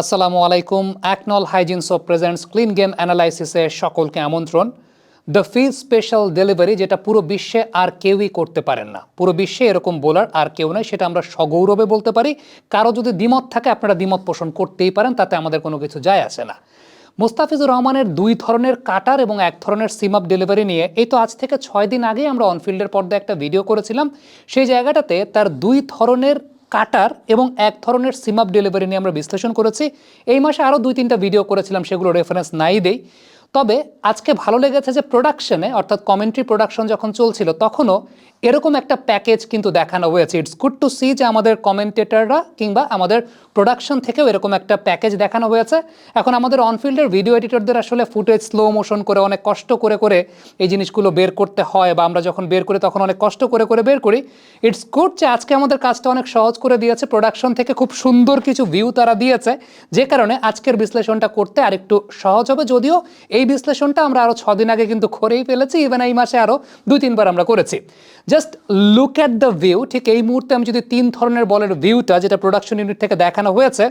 আসসালামু আলাইকুম। Acnol hygiene soap presents clean game অ্যানালাইসিসে সকলকে আমন্ত্রণ। দ্য ফিজ স্পেশাল ডেলিভারি যেটা পুরো বিশ্বে আর কেউই করতে পারেন না। পুরো বিশ্বে এরকম বোলার আর কেউ নয় সেটা আমরা সগৌরবে বলতে পারি। কারও যদি দ্বিমত থাকে, আপনারা দ্বিমত পোষণ করতেই পারেন, তাতে আমাদের কোনো কিছু যায় আসে না। মোস্তাফিজুর রহমানের দুই ধরনের কাটার এবং এক ধরনের সিম আপ ডেলিভারি নিয়ে, এই তো আজ থেকে ছয় দিন আগেই আমরা অনফিল্ডের পর্দায় একটা ভিডিও করেছিলাম। সেই জায়গাটাতে তার দুই ধরনের কাটার এবং এক ধরনের সিম আপ ডেলিভারি নিয়ে আমরা বিশ্লেষণ করেছি। এই মাসে আরও দুই তিনটা ভিডিও করেছিলাম, সেগুলো রেফারেন্স নাই দেই। তবে আজকে ভালো লেগেছে যে প্রোডাকশনে অর্থাৎ কমেন্ট্রি প্রোডাকশন যখন চলছিল, তখনও এরকম একটা প্যাকেজ কিন্তু দেখানো হয়েছে। ইটস গুড টু সি যে আমাদের কমেন্টেটররা কিংবা আমাদের প্রোডাকশন থেকেও এরকম একটা প্যাকেজ দেখানো হয়েছে। এখন আমাদের অনফিল্ডের ভিডিও এডিটরদের আসলে ফুটেজ স্লো মোশন করে, অনেক কষ্ট করে করে এই জিনিসগুলো বের করতে হয় বা আমরা যখন বের করি তখন অনেক কষ্ট করে করে বের করি। ইটস গুড যে আজকে আমাদের কাজটা অনেক সহজ করে দিয়েছে। প্রোডাকশন থেকে খুব সুন্দর কিছু ভিউ তারা দিয়েছে, যে কারণে আজকের বিশ্লেষণটা করতে আরেকটু সহজ হবে। যদিও এই বিশ্লেষণটা আমরা আরও ছদিন আগে কিন্তু করেই ফেলেছি ইভেন এই মাসে আরও দুই, তিনবার আমরা করেছি। Just look at the view ঠিক এই মুহূর্তে আমি যদি তিন ধরনের বলের ভিউটা যেটা প্রোডাকশন ইউনিট থেকে দেখানো হয়েছে,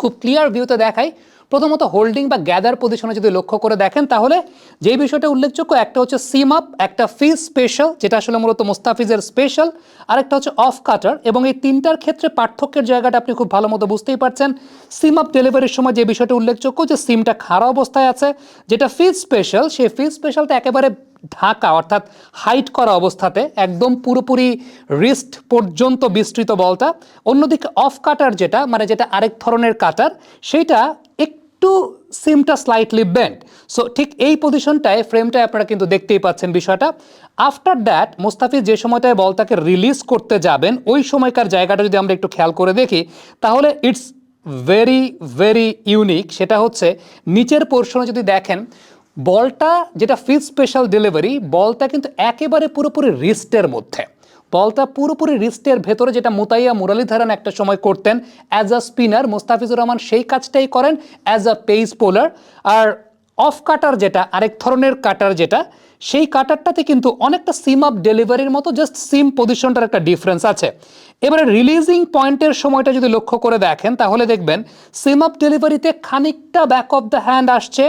খুব ক্লিয়ার ভিউতে দেখাই প্রথমত হোল্ডিং বা গ্যাদার পজিশনে যদি লক্ষ্য করে দেখেন, তাহলে যে বিষয়টা উল্লেখযোগ্য, একটা হচ্ছে সিম আপ একটা ফিজ স্পেশাল যেটা আসলে মূলত মুস্তাফিজের স্পেশাল আরেকটা হচ্ছে অফ কাটার এবং এই তিনটার ক্ষেত্রে পার্থক্যের জায়গাটা আপনি খুব ভালো মতো বুঝতেই পারছেন। সিম আপ ডেলিভারির সময় যে বিষয়টা উল্লেখযোগ্য, যে সিমটা খারাপ অবস্থায় আছে, যেটা ফিজ স্পেশাল সেই ফিজ স্পেশালটা একেবারে ঢাকা, অর্থাৎ হাইট করা অবস্থাতে, একদম পুরোপুরি রিস্ট পর্যন্ত বিস্তৃত বলটা। অন্যদিকে অফ কাটার যেটা মানে যেটা আরেক ধরনের কাটার সেইটা একটু সিমটা স্লাইটলি বেন্ড সো ঠিক এই পজিশনটায় ফ্রেমটায় আপনারা কিন্তু দেখতেই পাচ্ছেন বিষয়টা। আফটার দ্যাট মোস্তাফিজ যে সময়টায় বলটাকে রিলিজ করতে যাবেন, ওই সময়কার জায়গাটা যদি আমরা একটু খেয়াল করে দেখি, তাহলে ইটস ভেরি ভেরি ইউনিক সেটা হচ্ছে, নিচের পোর্শনে যদি দেখেন বলটা যেটা ফিজ স্পেশাল ডেলিভারি বলটা কিন্তু একেবারে পুরোপুরি রিস্টের মধ্যে। বলটা পুরোপুরি রিস্টের ভেতরে, যেটা মুতাইয়া মুরালিধারান একটা সময় করতেন as a spinner Mustafizur Rahman সেই কাজটাই করেন অ্যাজ আ পেস পোলার আর অফ কাটার যেটা, আরেক ধরনের কাটার যেটা, সেই কাটারটাতে কিন্তু অনেকটা সিম আপ ডেলিভারির মতো জাস্ট সিম পজিশনটার একটা ডিফারেন্স আছে। এবারে রিলিজিং পয়েন্টের সময়টা যদি লক্ষ্য করে দেখেন, তাহলে দেখবেন সিম আপ ডেলিভারিতে খানিকটা ব্যাক অফ দ্য হ্যান্ড আসছে।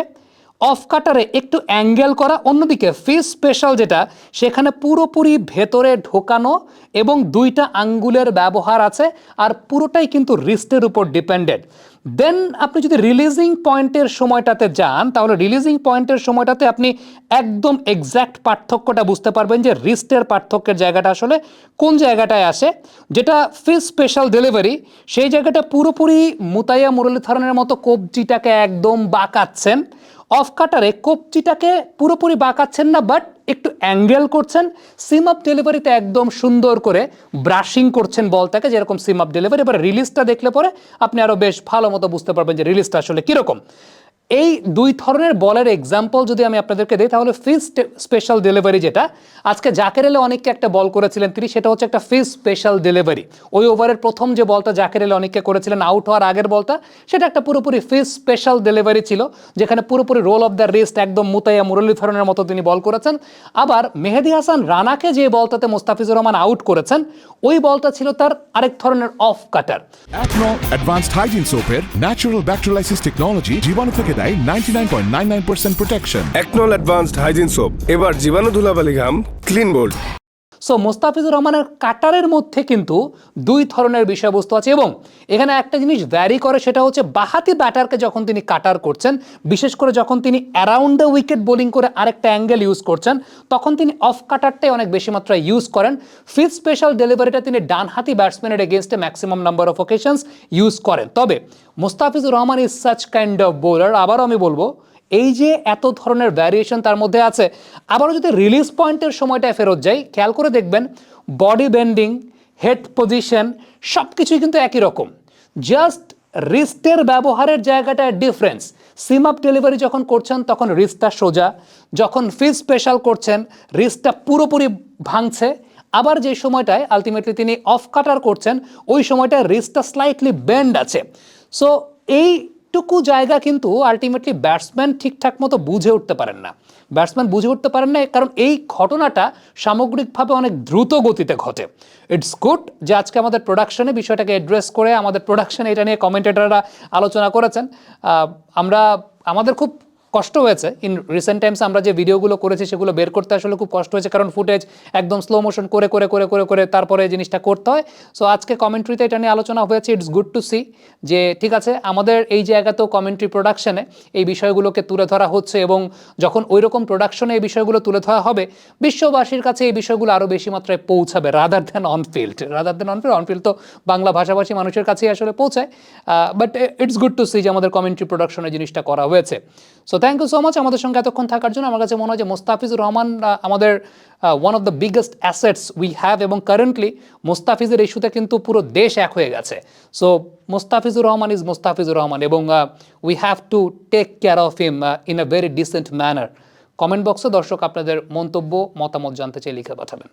অফ কাটারে একটু অ্যাঙ্গেল করা, অন্যদিকে ফিস স্পেশাল যেটা, সেখানে পুরোপুরি ভেতরে ঢোকানো এবং দুইটা আঙ্গুলের ব্যবহার আছে আর পুরোটাই কিন্তু রিস্টের উপর ডিপেন্ডেড দেন আপনি যদি রিলিজিং পয়েন্টের সময়টাতে যান, তাহলে রিলিজিং পয়েন্টের সময়টাতে আপনি একদম এক্স্যাক্ট পার্থক্যটা বুঝতে পারবেন যে রিস্টের পার্থক্যের জায়গাটা আসলে কোন জায়গাটায় আসে। যেটা ফিস স্পেশাল ডেলিভারি সেই জায়গাটা পুরোপুরি মুতাইয়া মুরলীধরনের মতো কবজিটাকে একদম বাঁকাচ্ছেন। অফ কাটারে কবজিটাকে পুরোপুরি বাঁকাচ্ছেন না বাট একটু অ্যাঙ্গেল করছেন। সিম আপ ডেলিভারিতে একদম সুন্দর করে ব্রাশিং করছেন বলটাকে, যেরকম সিম আপ ডেলিভারি এবার রিলিজটা দেখলে পরে আপনি আরও বেশ ভালো মতো বুঝতে পারবেন যে রিলিজটা আসলে কীরকম। এই দুই ধরনের বলের এক্সাম্পল যদি আমি আপনাদেরকে দিই, তাহলে ফিজ স্পেশাল ডেলিভারি যেটা, আজকে জাকের এলে অনেককে একটা বল করেছিলেন তিনি, সেটা হচ্ছে একটা ফিজ স্পেশাল ডেলিভারি ওই ওভারের প্রথম যে বলটা জাকের এলে অনেককে করেছিলেন আউট হওয়ার আগের বলটা, সেটা একটা পুরোপুরি ফিজ স্পেশাল ডেলিভারি ছিল, যেখানে পুরোপুরি রোল অফ দ্য রিস্ট একদম মুতাইয়া মুরলীধরনের মতো তিনি বল করেছেন। আবার মেহেদি হাসান রানাকে যে বলটাতে মোস্তাফিজুর রহমান আউট করেছেন, ওই বলটা ছিল তার আরেক ধরনের অফ কাটার অ্যাডভান্সড হাইজিন সোপের ন্যাচারাল ব্যাকটেরিয়ালাইসিস টেকনোলজি জীবাণু থেকে দেয় ninety nine point nine nine percent protection Acnol advanced hygiene soap এবার জীবাণু ধুলাবালি ঘাম ক্লিন বোল্ড সো মোস্তাফিজুর রহমানের কাটারের মধ্যে কিন্তু দুই ধরনের বিষয়বস্তু আছে এবং এখানে একটা জিনিস ভ্যারি করে, সেটা হচ্ছে বাহাতি ব্যাটারকে যখন তিনি কাটার করছেন, বিশেষ করে যখন তিনি অ্যারাউন্ড দ্য উইকেট বোলিং করে আরেকটা অ্যাঙ্গেল ইউজ করছেন, তখন তিনি অফ কাটারটাই অনেক বেশি মাত্রায় ইউজ করেন। ফিফ স্পেশাল ডেলিভারিটা তিনি ডানহাতি ব্যাটসম্যানের এগেনস্টে maximum number of occasions use করেন। তবে Mustafizur Rahman is such kind of bowler আবারও আমি বলব এই যে এত ধরনের ভ্যারিয়েশন তার মধ্যে আছে, আবারও যদি রিলিজ পয়েন্টের সময়টায় ফেরত যাই, খেয়াল করে দেখবেন বডি বেন্ডিং হেড পজিশন সব কিছুই কিন্তু একই রকম। জাস্ট রিস্টের ব্যবহারের জায়গাটায় ডিফারেন্স সিম আপ ডেলিভারি যখন করছেন, তখন রিস্টটা সোজা। যখন ফিজ স্পেশাল করছেন রিস্টটা পুরোপুরি ভাঙছে। আবার যে সময়টায় আলটিমেটলি তিনি অফ কাটার করছেন, ওই সময়টায় রিস্টটা স্লাইটলি বেন্ড আছে। সো এই এইটুকু জায়গা কিন্তু আলটিমেটলি ব্যাটসম্যান ঠিকঠাক মতো বুঝে উঠতে পারেন না। ব্যাটসম্যান বুঝে উঠতে পারেন না, কারণ এই ঘটনাটা সামগ্রিকভাবে অনেক দ্রুত গতিতে ঘটে। ইটস গুড যে আজকে আমাদের প্রোডাকশনে বিষয়টাকে অ্যাড্রেস করে আমাদের প্রোডাকশনে এটা নিয়ে কমেন্টেটাররা আলোচনা করেছেন। আমরা, আমাদের খুব কষ্ট হয়েছে। ইন রিসেন্ট টাইমস আমরা যে ভিডিওগুলো করেছি সেগুলো বের করতে আসলে খুব কষ্ট হয়েছে কারণ ফুটেজ একদম স্লো মোশন করে করে করে করে করে তারপরে জিনিসটা করতে হয়। সো আজকে কমেন্ট্রিতে এটা নিয়ে আলোচনা হয়েছে। ইটস গুড টু সি যে ঠিক আছে, আমাদের এই জায়গাতেও কমেন্ট্রি প্রোডাকশনে এই বিষয়গুলোকে তুলে ধরা হচ্ছে এবং যখন ওই রকম প্রোডাকশনে এই বিষয়গুলো তুলে ধরা হবে, বিশ্ববাসীর কাছে এই বিষয়গুলো আরও বেশি মাত্রায় পৌঁছাবে rather than on field rather than on field on field তো বাংলা ভাষাভাষী মানুষের কাছেই আসলে পৌঁছায়। But it's good to see যে আমাদের কমেন্ট্রি প্রোডাকশনে জিনিসটা করা হয়েছে। So thank you so much আমাদের সঙ্গে এতক্ষণ থাকার জন্য। আমার কাছে মনে হয় যে মোস্তাফিজুর রহমান আমাদের one of the biggest assets we have এবং কারেন্টলি মোস্তাফিজের ইস্যুতে কিন্তু পুরো দেশ এক হয়ে গেছে। সো মোস্তাফিজুর রহমান ইজ মোস্তাফিজুর রহমান এবং we have to take care of him in a very decent manner comment বক্সে দর্শক আপনাদের মন্তব্য, মতামত জানতে চেয়ে লিখে পাঠাবেন।